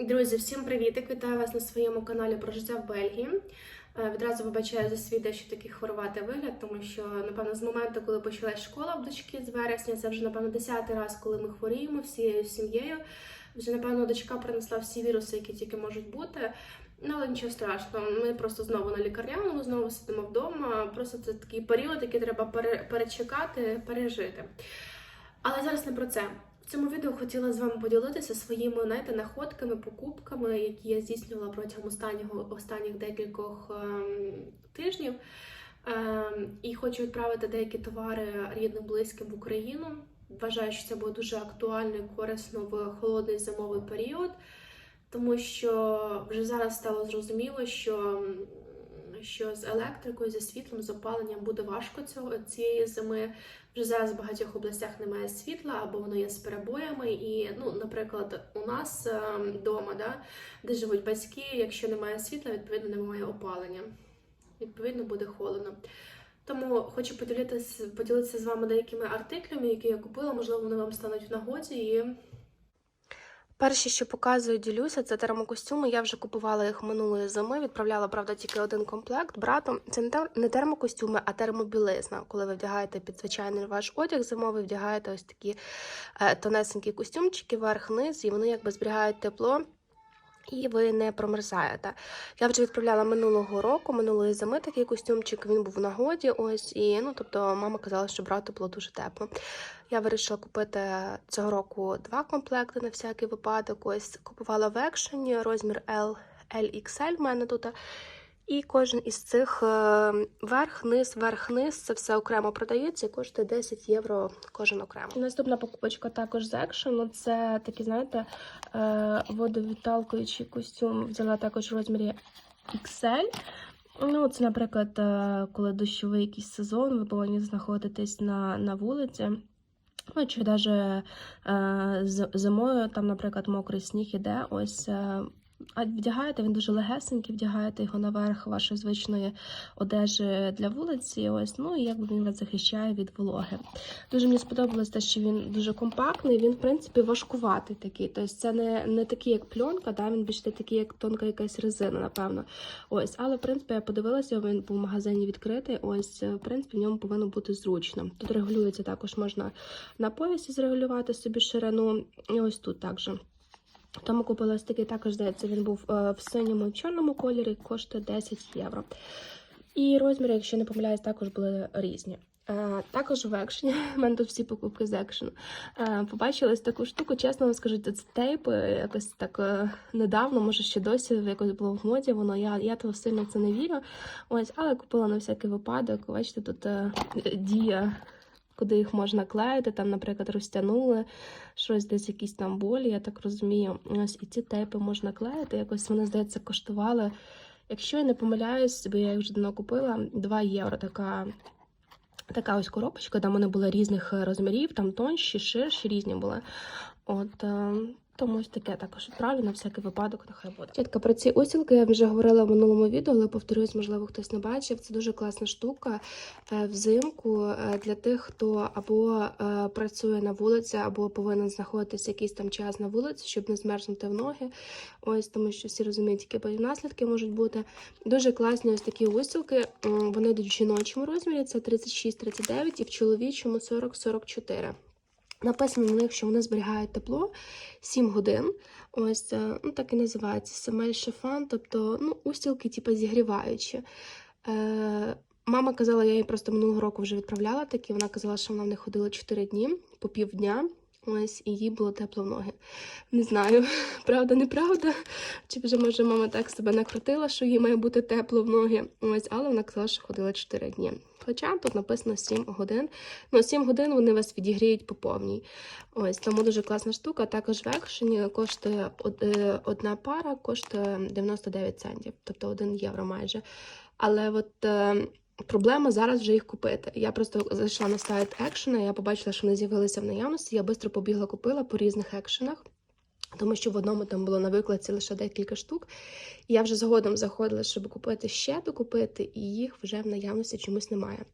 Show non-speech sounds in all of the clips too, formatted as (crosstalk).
Друзі, всім привітик! Вітаю вас на своєму каналі про життя в Бельгії. Е, Відразу вибачаю за свій дещо такий хворуватий вигляд, тому що, напевно, з моменту, коли почалась школа в дочки з вересня, це вже, напевно, десятий раз, коли ми хворіємо всією сім'єю. Вже, напевно, дочка принесла всі віруси, які тільки можуть бути. Ну, але нічого страшного. Ми просто знову на лікарняному, знову сидимо вдома. Просто це такий період, який треба пере- перечекати, пережити. Але зараз не про це. Цьому відео хотіла з вами поділитися своїми знаєте, находками, покупками, які я здійснювала протягом останнього останніх декількох ем, тижнів. Ем, і хочу відправити деякі товари рідним близьким в Україну. Вважаю, що це буде дуже актуально і корисно в холодний зимовий період, тому що вже зараз стало зрозуміло, що, що з електрикою, зі світлом, з опаленням буде важко цього цієї зими. Вже зараз в багатьох областях немає світла або воно є з перебоями. І, ну, наприклад, у нас вдома, да, де живуть батьки, якщо немає світла, відповідно немає опалення. Відповідно, буде холодно. Тому хочу поділитися, поділитися з вами деякими артиклями, які я купила. Можливо, вони вам стануть в нагоді. І Перші, що показую, ділюся, це термокостюми. Я вже купувала їх минулої зими. Відправляла, правда, тільки один комплект братом. Це не тер- не термокостюми, а термобілизна. Коли ви вдягаєте під звичайний ваш одяг зимовий, вдягаєте ось такі е, тонесенькі костюмчики, верх-низ, і вони якби зберігають тепло. І ви не промерзаєте. Я вже відправляла минулого року, минулої зими такий костюмчик. Він був в нагоді. Ось і ну, тобто, мама казала, що брати було дуже тепло. Я вирішила купити цього року два комплекти на всякий випадок. Ось купувала в екшені розмір L, LXL в мене тут. І кожен із цих е, верх, низ, верх, низ, це все окремо продається і коштує 10 євро кожен окремо. Наступна покупочка також з екшену. Це такий, знаєте, е, водовідталкуючий костюм. Взяла також в розмірі XL. Ну, це, наприклад, е, коли дощовий якийсь сезон, ви повинні знаходитись на, на вулиці. Ну, чи навіть зимою, там, наприклад, мокрий сніг іде, ось. А вдягаєте, він дуже легесенький, вдягаєте його наверх вашої звичної одежі для вулиці. Ось, ну і якби він вас захищає від вологи. Дуже мені сподобалось те, що він дуже компактний, він, в принципі, важкуватий такий. Тобто це не, не такий, як пленка, да? він більше такий, як тонка якась резина, напевно. Ось, але в принципі я подивилася, він був в магазині відкритий. Ось, в принципі, в ньому повинно бути зручно. Тут регулюється також можна на поясі зрегулювати собі ширину, і ось тут також. Тому купила ось також, здається, він був е, в синьому і чорному кольорі, коштує 10 євро. І розміри, якщо не помиляюсь, також були різні. Е, також в екшені, (laughs) в мене тут всі покупки з екшену. Е, побачила ось таку штуку, чесно вам скажу, це тейп, якось так недавно, може ще досі якось було в моді, воно я, я того сильно це не вірю. Ось, але купила на всякий випадок. Бачите, тут дія куди їх можна клеїти, там, наприклад, розтягнули щось десь якісь там болі, я так розумію. Ось і ці тейпи можна клеїти. Якось вони, здається, коштували. Якщо я не помиляюсь, бо я їх вже давно купила, 2 євро така. Така ось коробочка, там вони були різних е, розмірів, там тонші, ширші, різні були. От е, тому ось таке також відправлю на всякий випадок, нехай буде. Чітка про ці усілки я вже говорила в минулому відео, але повторюсь, можливо, хтось не бачив. Це дуже класна штука е, взимку е, для тих, хто або е, працює на вулиці, або повинен знаходитися якийсь там час на вулиці, щоб не змерзнути в ноги. Ось тому, що всі розуміють, які потім наслідки можуть бути. Дуже класні ось такі усілки. Вони йдуть в жіночому розмірі, це 36-39 і в чоловічому 40-44. Написано на них, що вони зберігають тепло 7 годин. Ось е, ну, так і називається семель шафан, тобто ну, устілки, типу, зігріваючі. Е, мама казала, я їй просто минулого року вже відправляла такі. Вона казала, що вона в них ходила 4 дні по півдня. Ось, і їй було тепло в ноги. Не знаю, (laughs) правда, неправда. Чи вже може мама так себе накрутила, що їй має бути тепло в ноги. Ось, але вона казала, що ходила 4 дні. Хоча тут написано 7 годин. Ну, 7 годин вони вас відігріють по повній. Ось тому дуже класна штука. Також в екшені коштує е, одна пара, коштує 99 центів, тобто 1 євро майже. Але от е, проблема зараз вже їх купити. Я просто зайшла на сайт екшена, я побачила, що вони з'явилися в наявності. Я швидко побігла купила по різних екшенах. Тому що в одному там було на викладці лише декілька штук. Я вже згодом заходила, щоб купити ще докупити, і їх вже в наявності чомусь немає.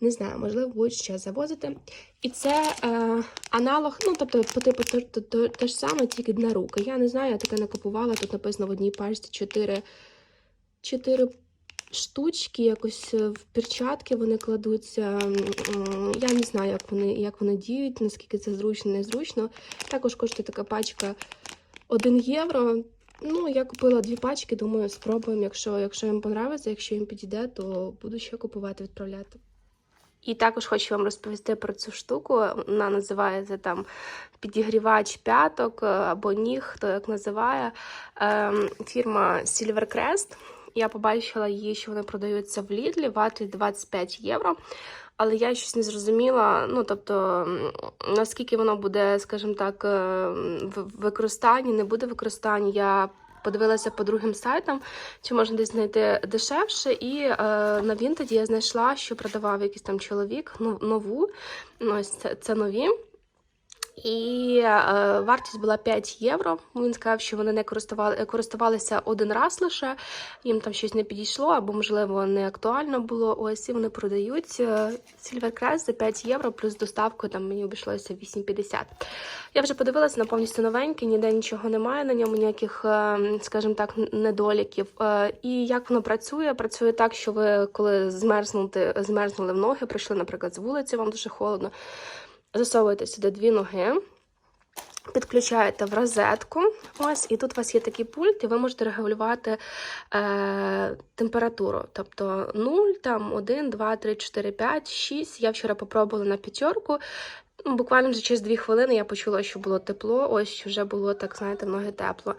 Не знаю, можливо, будуть ще завозити. І це е, аналог, ну тобто, по типу те, те, те, те ж саме, тільки на руки. Я не знаю, я таке не купувала. Тут написано в одній пачці 4, 4 штучки, якось е, в перчатки вони кладуться. Я не знаю, як вони, як вони діють, наскільки це зручно, незручно. Також коштує така пачка 1 євро. Ну, я купила дві пачки, думаю, спробуємо. Якщо, якщо їм подобається, якщо їм підійде, то буду ще купувати, відправляти. І також хочу вам розповісти про цю штуку. Вона називається там підігрівач п'яток або ніг, хто як називає. Ем, фірма Silvercrest. Я побачила її, що вони продаються в Лідлі, варті 25 євро. Але я щось не зрозуміла. Ну, тобто, наскільки воно буде, скажімо так, е, в використанні, не буде використання. Я подивилася по другим сайтам, чи можна десь знайти дешевше. І е, на Вінтеді я знайшла, що продавав якийсь там чоловік ну, нову. Ну, Ось це, це нові. І е, вартість була 5 євро. Він сказав, що вони не користували, користувалися один раз лише, їм там щось не підійшло, або, можливо, не актуально було. Ось і вони продають е, Silvercrest за 5 євро, плюс доставкою там мені обійшлося 8,50. Я вже подивилася на повністю новенький, ніде нічого немає на ньому, ніяких, е, скажімо так, недоліків. Е, І як воно працює? Працює так, що ви, коли змерзнути, змерзнули в ноги, прийшли, наприклад, з вулиці, вам дуже холодно. Засовуєте сюди дві ноги, підключаєте в розетку. Ось, і тут у вас є такий пульт, і ви можете регулювати е, температуру. Тобто 0, там 1, 2, 3, 4, 5, 6. Я вчора попробувала на п'ятерку. Буквально вже через 2 хвилини я почула, що було тепло, ось що вже було так, знаєте, ноги тепло.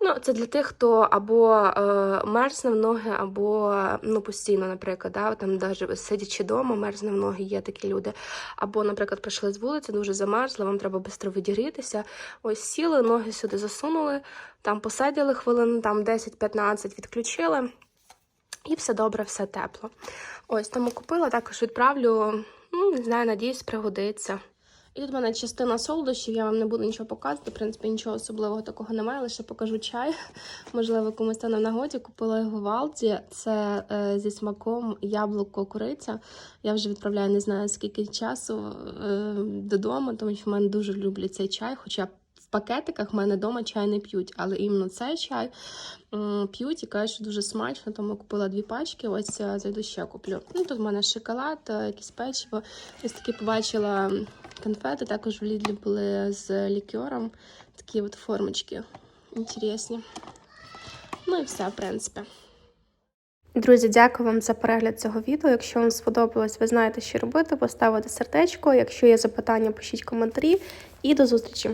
Ну, це для тих, хто або е, мерзне в ноги, або ну, постійно, наприклад, да, там навіть сидячи вдома, мерзне в ноги, є такі люди. Або, наприклад, прийшли з вулиці, дуже замерзли, вам треба швидко відігрітися. Ось сіли, ноги сюди засунули, там посиділи хвилин, там 10-15 відключили. І все добре, все тепло. Ось тому купила, також відправлю. Ну, не знаю, надіюсь, пригодиться. І тут в мене частина солодощів, я вам не буду нічого показувати. В принципі, нічого особливого такого немає, лише покажу чай. (laughs) Можливо, комусь стане в нагоді. Купила його в Алді. Це е, зі смаком яблуко куриця. Я вже відправляю не знаю скільки часу е, додому, тому що в мене дуже люблять цей чай. Хоча в пакетиках в мене вдома чай не п'ють, але іменно цей чай п'ють і кажуть, що дуже смачно, тому купила дві пачки. Ось е, зайду ще куплю. Ну тут в мене шоколад, е, якісь печиво. Ось таки побачила конфети. Також в Лідлі були з лікером. Такі от формочки інтересні. Ну і все, в принципі. Друзі, дякую вам за перегляд цього відео. Якщо вам сподобалось, ви знаєте, що робити. Поставити сердечко. Якщо є запитання, пишіть коментарі. І до зустрічі!